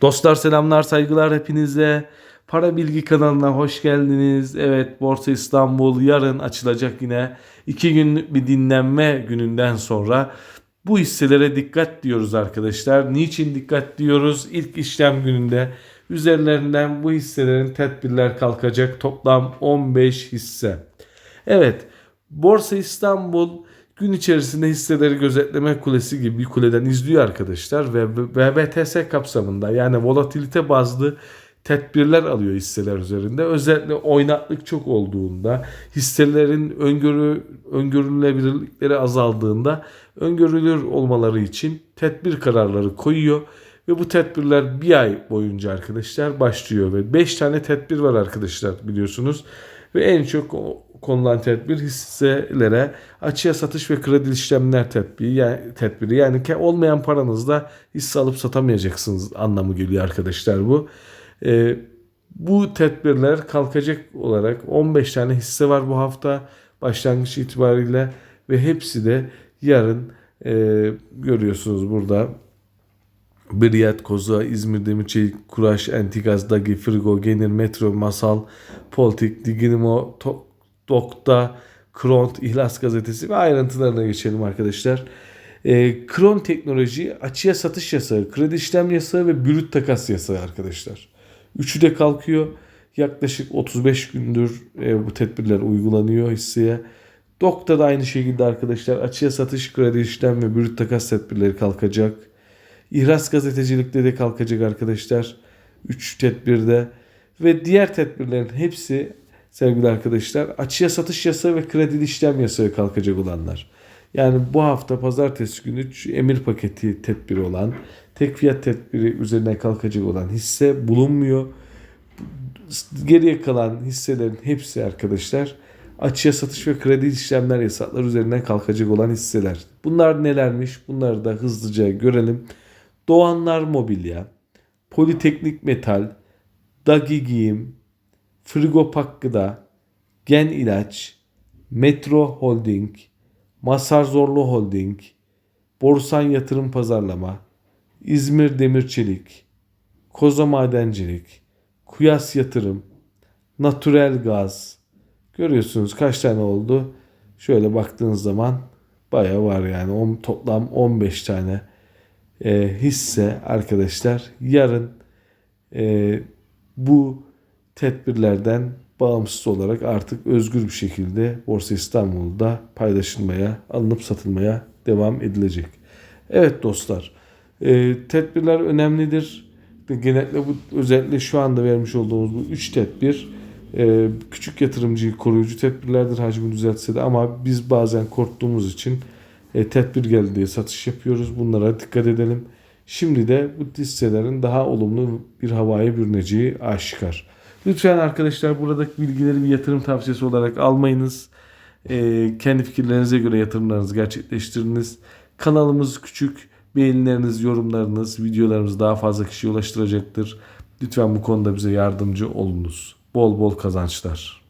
Dostlar selamlar saygılar hepinize. Para Bilgi kanalına hoş geldiniz. Evet Borsa İstanbul yarın açılacak yine. iki günlük bir dinlenme gününden sonra bu hisselere dikkat diyoruz arkadaşlar. Niçin dikkat diyoruz? İlk işlem gününde üzerlerinden bu hisselerin tedbirler kalkacak toplam 15 hisse. Evet Borsa İstanbul gün içerisinde hisseleri gözetleme kulesi gibi bir kuleden izliyor arkadaşlar ve VBTS kapsamında yani volatilite bazlı tedbirler alıyor hisseler üzerinde. Özellikle oynaklık çok olduğunda, hisselerin öngörü öngörülebilirlikleri azaldığında öngörülür olmaları için tedbir kararları koyuyor ve bu tedbirler bir ay boyunca arkadaşlar başlıyor ve 5 tane tedbir var arkadaşlar biliyorsunuz. Ve en çok konulan tedbir hisselere açığa satış ve kredi işlemler tedbiri yani, tedbiri yani olmayan paranızla hisse alıp satamayacaksınız anlamı geliyor arkadaşlar bu. Ee, bu tedbirler kalkacak olarak 15 tane hisse var bu hafta başlangıç itibariyle ve hepsi de yarın e, görüyorsunuz burada Briyat, Koza, İzmir, Demirçelik, Kuraş, Entigaz, Dagi, Frigo, Genir, Metro, Masal, Poltik, Diginimo, To- Dokta, Kront, İhlas Gazetesi ve ayrıntılarına geçelim arkadaşlar. E, Kron Teknoloji açıya satış yasağı, kredi işlem yasağı ve brüt takas yasağı arkadaşlar. Üçü de kalkıyor. Yaklaşık 35 gündür e, bu tedbirler uygulanıyor hisseye. Dokta da aynı şekilde arkadaşlar açıya satış, kredi işlem ve brüt takas tedbirleri kalkacak. İhras gazetecilikte de kalkacak arkadaşlar. 3 tedbirde ve diğer tedbirlerin hepsi sevgili arkadaşlar açıya satış yasağı ve kredi işlem yasağı kalkacak olanlar. Yani bu hafta pazartesi günü emir paketi tedbiri olan, tek fiyat tedbiri üzerine kalkacak olan hisse bulunmuyor. Geriye kalan hisselerin hepsi arkadaşlar açıya satış ve kredi işlemler yasakları üzerinden kalkacak olan hisseler. Bunlar nelermiş? Bunları da hızlıca görelim. Doğanlar Mobilya, Politeknik Metal, Dagi Giyim, Frigopak Gıda, Gen İlaç, Metro Holding, Masar Zorlu Holding, Borsan Yatırım Pazarlama, İzmir Demir Çelik, Koza Madencilik, Kuyas Yatırım, Natürel Gaz. Görüyorsunuz kaç tane oldu? Şöyle baktığınız zaman baya var yani on, toplam 15 tane e, hisse arkadaşlar yarın e, bu tedbirlerden bağımsız olarak artık özgür bir şekilde Borsa İstanbul'da paylaşılmaya, alınıp satılmaya devam edilecek. Evet dostlar, e, tedbirler önemlidir. Genellikle bu özellikle şu anda vermiş olduğumuz bu 3 tedbir e, küçük yatırımcıyı koruyucu tedbirlerdir hacmi düzeltse de ama biz bazen korktuğumuz için e, tedbir geldi diye satış yapıyoruz. Bunlara dikkat edelim. Şimdi de bu hisselerin daha olumlu bir havaya bürüneceği aşikar. Lütfen arkadaşlar buradaki bilgileri bir yatırım tavsiyesi olarak almayınız. E, kendi fikirlerinize göre yatırımlarınızı gerçekleştiriniz. Kanalımız küçük. Beğenileriniz, yorumlarınız, videolarımız daha fazla kişiye ulaştıracaktır. Lütfen bu konuda bize yardımcı olunuz. Bol bol kazançlar.